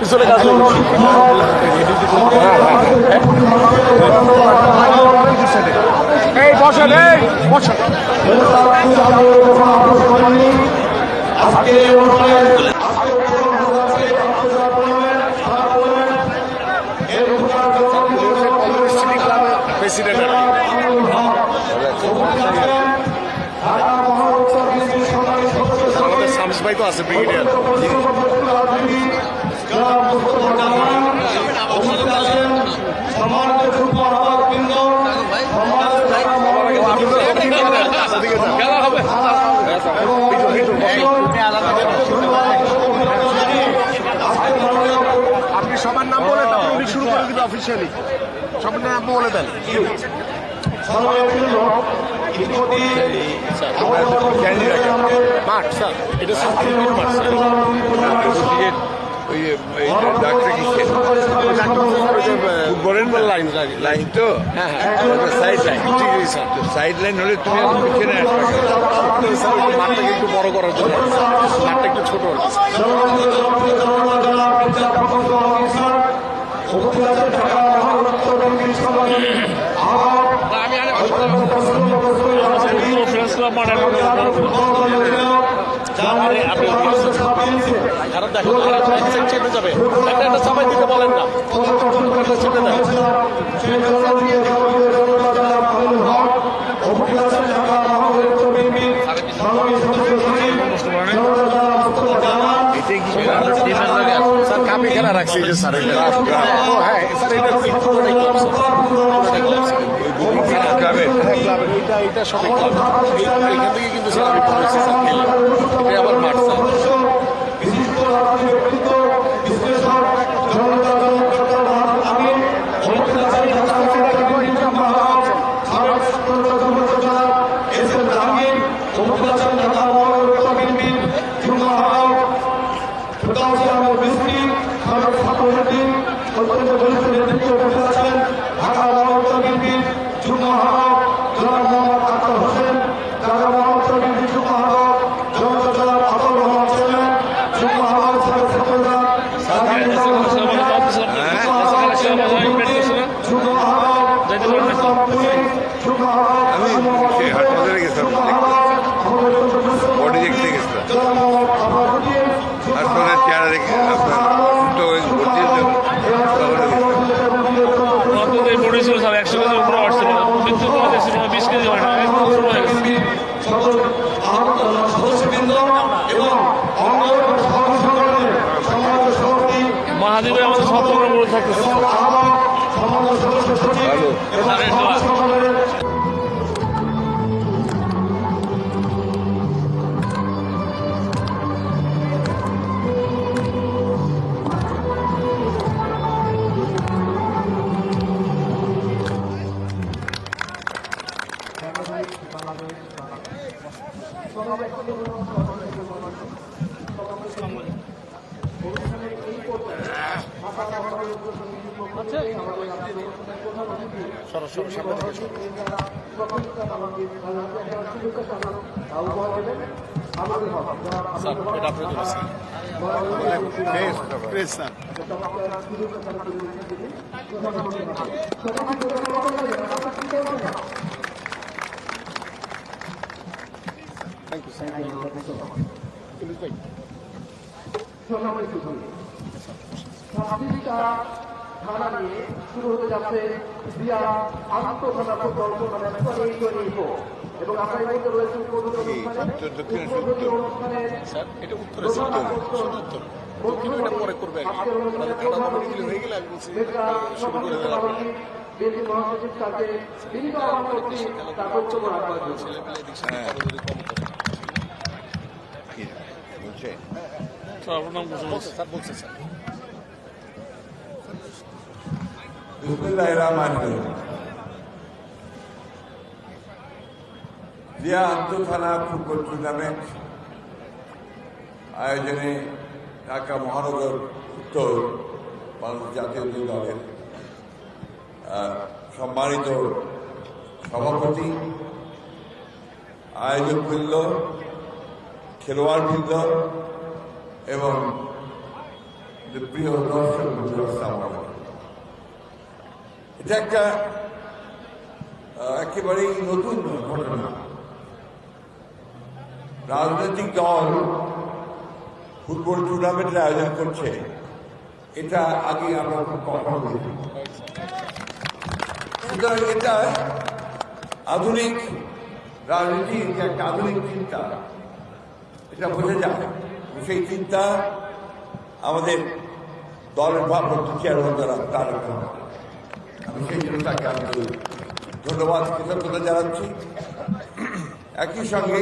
পিছনে কাজ এই বসেন এই বসেন। আজকে অনুষ্ঠানে প্রেসিডেন্ট আমাদের শামস ভাই তো আছে ব্রিগেডিয়ার। আপনি সবার নাম বলে উনি শুরু করেন কিন্তু অফিসিয়ালি সবার নাম বলে দেন। মাঠ স্যার। এটা মাঠ স্যার। ওই এই ডাক্তার কিসে ফুটবলের লাইন লাগে লাইন তো? হ্যাঁ হ্যাঁ। সাইড লাইন সাইড লাইন হলে তুমি এখন পিছনে আসবে। কেন? স্যার একটু মাঠটাকে একটু বড় করার জন্য। মাঠটা একটু ছোট আর দেখো চেপে যাবে একটা একটা সবাই দিতে বলেন না স্যার কাপে খেলা রাখছি যে হ্যাঁ স্যার এটা পুরোটাই ক্লাব স্যার পুরোটাই ক্লাব স্যার যাবে হ্যাঁ এটা সবই এখান থেকে কিন্তু স্যার আমি পড়েছি স্যার, খেলে। এটা আবার মাঠ, স্যার। আমি সে হাসপাতালে গেছিলাম বডি দেখতে গেছিলাম হাসপাতালের চেয়ারে রেখে আপনার সুস্থ হয়ে ভর্তি হয়েছে তখন গেছিলাম। বডি ছিল স্যার একশো কেজি উপরে আসছিল মৃত্যু তো হয়েছিল বিশ কেজি হয় না একদম শুরু হয়ে গেছে মহাদেবের আমাদের সব করে থাকতেছে ভালো স্যারের সরাসরি সামনে থেকে স্যার এটা আপনার জন্য sir press sir thank you sir থানা নিয়ে শুরু হতে যাচ্ছে পরিকল্পনা এই জড়িত এবং আমরা এই রয়েছে উদ্বোধনী অনুষ্ঠানে। এটা উত্তরে দক্ষিণ এটা পরে করবে হয়ে গেলে আমি বলছি শুরু করে দিলাম বিএনপি মহাসচিব তাকে বিনীত আহ্বান করছি তার বক্তব্য রাখবার জন্য ছেলে পেলে এদিক সেদিক কারও যদি কম করে। কি? বলছে? স্যার আপনার নাম স্যার বলছে স্যার। বিসমুল্লাহ রহমান জিয়া আন্তঃথানা ফুটবল টুর্নামেন্ট আয়োজনে ঢাকা মহানগর উত্তর বাংলাদেশ জাতীয় দলের সম্মানিত সভাপতি আয়োজকবৃন্দ খেলোয়াড়বৃন্দ এবং প্রিয় দর্শক। এটা একটা একেবারেই নতুন ঘটনা। রাজনৈতিক দল ফুটবল টুর্নামেন্টের আয়োজন করছে। এটা আগে আমরা খুব কখনো দেখিনি সুতরাং এটা আধুনিক রাজনীতি একটা আধুনিক চিন্তা। এটা বোঝা যায় সেই চিন্তা আমাদের দলের ভারপ্রাপ্ত চেয়ারম্যান দ্বারা তার তাকে আমি ধন্যবাদ কৃতজ্ঞতা জানাচ্ছি। একই সঙ্গে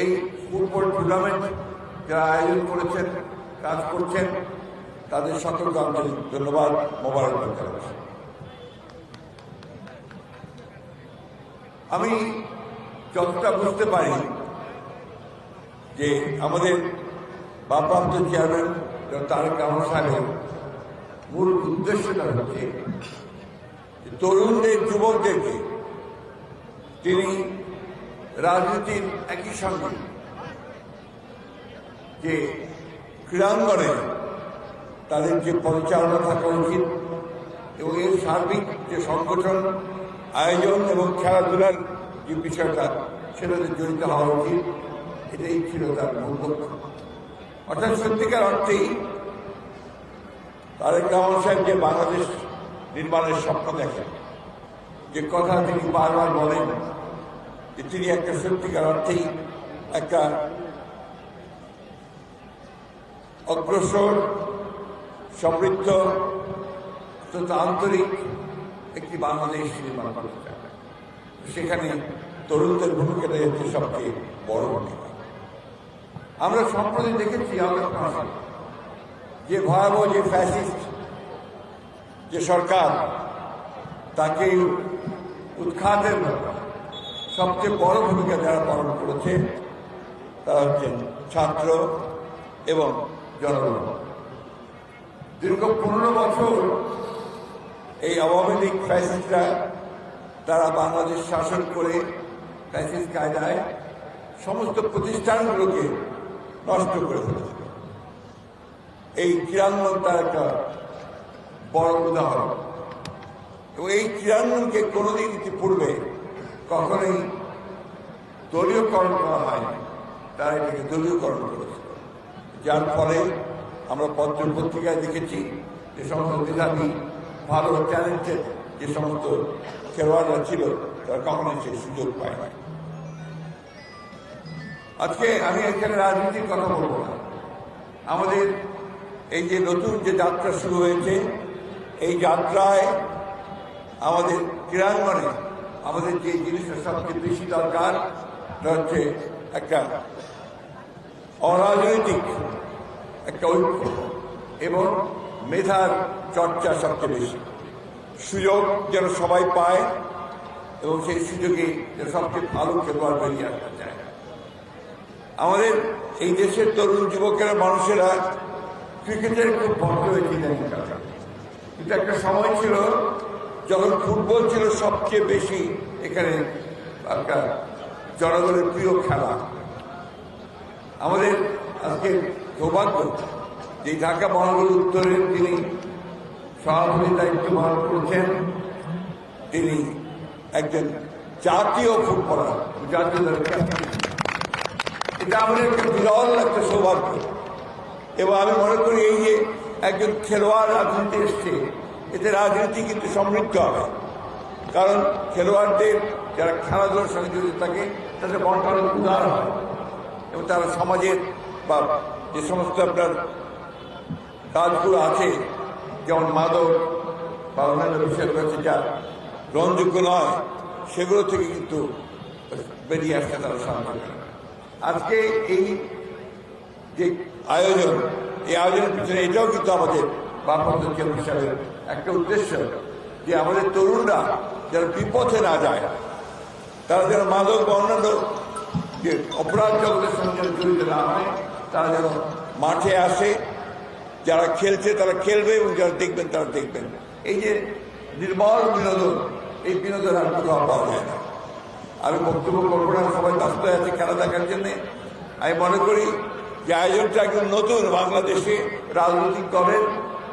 এই ফুটবল টুর্নামেন্ট যারা আয়োজন করেছেন, কাজ করছেন, তাদের সকলকে আন্তরিক ধন্যবাদ, মোবারকবাদ জানাচ্ছি। আমি যতটা বুঝতে পারি যে আমাদের ভারপ্রাপ্ত চেয়ারম্যান তারেক রহমান সাহেবের মূল উদ্দেশ্যটা হচ্ছে তরুণদের, যুবকদেরকে তিনি রাজনীতির একই সঙ্গে যে ক্রীড়াঙ্গনে তাদের যে পরিচালনা থাকা উচিত এবং এর সার্বিক যে সংগঠন, আয়োজন এবং খেলাধুলার যে বিষয়টা, সেটাতে জড়িত হওয়া উচিত। এটাই ছিল তার মূল অর্থাৎ সত্যিকার অর্থেই তারেক রহমান সাহেব যে বাংলাদেশ নির্মাণের স্বপ্ন দেখেন, যে কথা তিনি বারবার বলেন, যে তিনি একটা সত্যিকার অর্থেই একটা অগ্রসর, সমৃদ্ধ, অত্যন্ত আন্তরিক একটি বাংলাদেশ নির্মাণ করতে চান সেখানে তরুণদের ভূমিকাটা হচ্ছে সবচেয়ে বড় ভূমিকা। আমরা সম্প্রতি দেখেছি মাসে যে ভয়াবহ, যে ফ্যাসিস্ট, যে সরকার, তাকে উৎখাতের সবচেয়ে বড় ভূমিকা যারা পালন করেছে, তারা হচ্ছেন ছাত্র এবং জনগণ। দীর্ঘ পনেরো বছর এই আওয়ামী লীগ ফ্যাসিস্টরা তারা বাংলাদেশ শাসন করে ফ্যাসিস্ট কায়দায় সমস্ত প্রতিষ্ঠানগুলোকে নষ্ট করে ফেলেছে। এই ক্রীড়াঙ্গন তার একটা বড় উদাহরণ। এবং এই ক্রীড়াঙ্গনকে কোনোদিন ইতিপূর্বে কখনোই দলীয়করণ করা হয়নি। তারা এটাকে দলীয়করণ করেছে। যার ফলে আমরা পত্র পত্রিকায় দেখেছি যে সমস্ত মেধাবী, ভালো ট্যালেন্টেড যে সমস্ত খেলোয়াড়রা ছিল, তারা কখনোই সেই সুযোগ পায় না আজকে আমি এখানে রাজনীতির কথা বলব না। আমাদের এই যে নতুন যে যাত্রা শুরু হয়েছে, এই যাত্রায় আমাদের ক্রীড়াঙ্গনে আমাদের যে জিনিসটা সবচেয়ে বেশি দরকার হচ্ছে একটা অরাজনৈতিক একটা ঐক্য এবং মেধার চর্চা সবচেয়ে বেশি। সুযোগ যেন সবাই পায় এবং সেই সুযোগে যেন সবচেয়ে ভালো খেলোয়াড় বেরিয়ে আসতে চায়। আমাদের এই দেশের তরুণ যুবকেরা, মানুষেরা ক্রিকেটের খুব ভক্ত হয়েছে। কিন্তু একটা সময় ছিল, যখন ফুটবল ছিল সবচেয়ে বেশি এখানে একটা জনগণের প্রিয় খেলা। আমাদের আজকে সৌভাগ্য যে ঢাকা মহানগর উত্তরের তিনি সভাপতির দায়িত্ব পালন করছেন। তিনি একজন জাতীয় ফুটবলার, জাতীয় এটা আমাদের একটা বিরল একটা সৌভাগ্য। এবং আমি মনে করি এই যে একজন খেলোয়াড় রাজনীতি এসছে, এতে রাজনীতি কিন্তু সমৃদ্ধ হবে। কারণ খেলোয়াড়দের যারা খেলাধুলার সঙ্গে জড়িত থাকে, তাদের মনটা অনেক উদার হয়। এবং তারা সমাজের বা যে সমস্ত আপনার কাজগুলো আছে, যেমন মাদক বা অন্যান্য বিষয় রয়েছে যা গ্রহণযোগ্য নয়, সেগুলো থেকে কিন্তু বেরিয়ে আসতে তারা সাহায্য আজকে এই যে আয়োজন, এই আয়োজনের পিছনে এটাও কিন্তু আমাদের বাপন্ত চেয়ার হিসাবের একটা উদ্দেশ্য, যে আমাদের তরুণরা যেন বিপথে না যায়, তারা যেন মাদক বা অন্যান্য যে অপরাধ জগতের সঙ্গে যেন জড়িত না হয়, তারা যেন মাঠে আসে, যারা খেলছে তারা খেলবে এবং যারা দেখবেন তারা দেখবেন। এই যে নির্মল বিনোদন, এই বিনোদন আর কোথাও পাওয়া যায় না। আমি বক্তব্য করব না, সবাই ব্যস্ত আছে খেলা দেখার জন্যে। আমি মনে করি যে আয়োজনটা একদম নতুন, বাংলাদেশে রাজনৈতিক দলের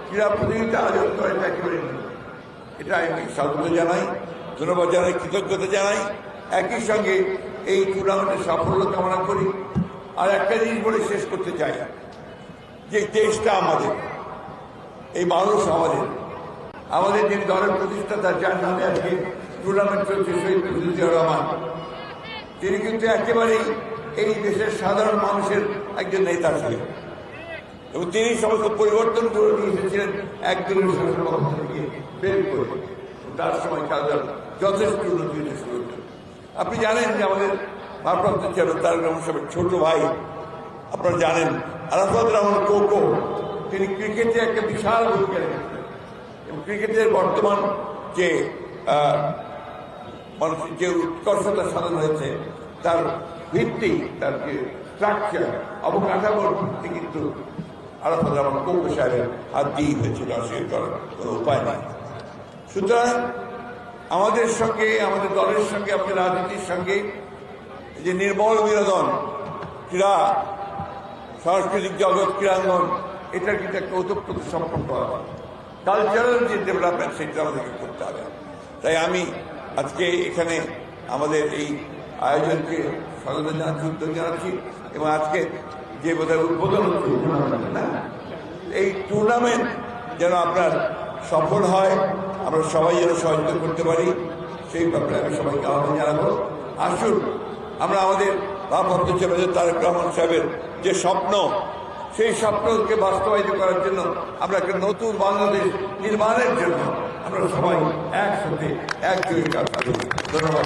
ক্রীড়া প্রতিযোগিতা আয়োজন করে একেবারে। এটা আমি স্বাগত জানাই, ধন্যবাদ জানাই, কৃতজ্ঞতা জানাই। একই সঙ্গে এই টুর্নামেন্টের সাফল্য কামনা করি। আর একটা জিনিস বলে শেষ করতে চাই, যে দেশটা আমাদের, এই মানুষ আমাদের। আমাদের যিনি দলের প্রতিষ্ঠাতা, যার নামে আজকে টুর্নামেন্ট চলছে, শহীদ রহমান, তিনি কিন্তু একেবারেই এই দেশের সাধারণ মানুষের একজন নেতা ছিলেন। এবং তিনি সমস্ত পরিবর্তন করে নিয়ে এসেছিলেন ব্যবস্থা থেকে বের করে তার সময় কাজের যথেষ্ট উন্নতি শুরু। আপনি জানেন যে আমাদের ভারপ্রাপ্ত চেয়ারম্যান তারেক রহমান সাহেবের ছোট ভাই, আপনারা জানেন, আরাফাত রহমান কোকো, তিনি ক্রিকেটে একটা বিশাল ভূমিকা রেখেছেন এবং ক্রিকেটের বর্তমান যে মানুষের যে উৎকর্ষতা সাধন হয়েছে, তার ভিত্তি তার যে স্ট্রাকচার অবকাঠামোর ভিত্তি কিন্তু আরাফাত রহমান কৌম সাহেবের হাত দিয়েই হয়েছিল অস্বীকার করার কোনো উপায় নেই। সুতরাং আমাদের সঙ্গে, আমাদের দলের সঙ্গে, আমাদের রাজনীতির সঙ্গে যে নির্মল বিনোদন, ক্রীড়া, সাংস্কৃতিক জগৎ, ক্রীড়াঙ্গন, এটার কিন্তু একটা ওতপ্রোত সম্পর্ক আছে। কালচারাল যে ডেভেলপমেন্ট সেটা আমাদেরকে করতে হবে। তাই আমি আজকে এখানে আমাদের এই আয়োজনকে স্বাগত জানাচ্ছি জানাচ্ছি এবং আজকে যে বোধহয় উদ্বোধন হচ্ছে না এই টুর্নামেন্ট যেন আপনার সফল হয়, আমরা সবাই যেন সহযোগিতা করতে পারি, সেই ব্যাপারে আমি সবাইকে আহ্বান জানাব। আসুন, আমরা আমাদের ভারপ্রাপ্ত চেয়ারম্যান তারেক রহমান সাহেবের যে স্বপ্ন, সেই স্বপ্নকে বাস্তবায়িত করার জন্য আমরা একটা নতুন বাংলাদেশ নির্মাণের জন্য আমরা সবাই একসাথে একযোগে কাজ করি ধন্যবাদ।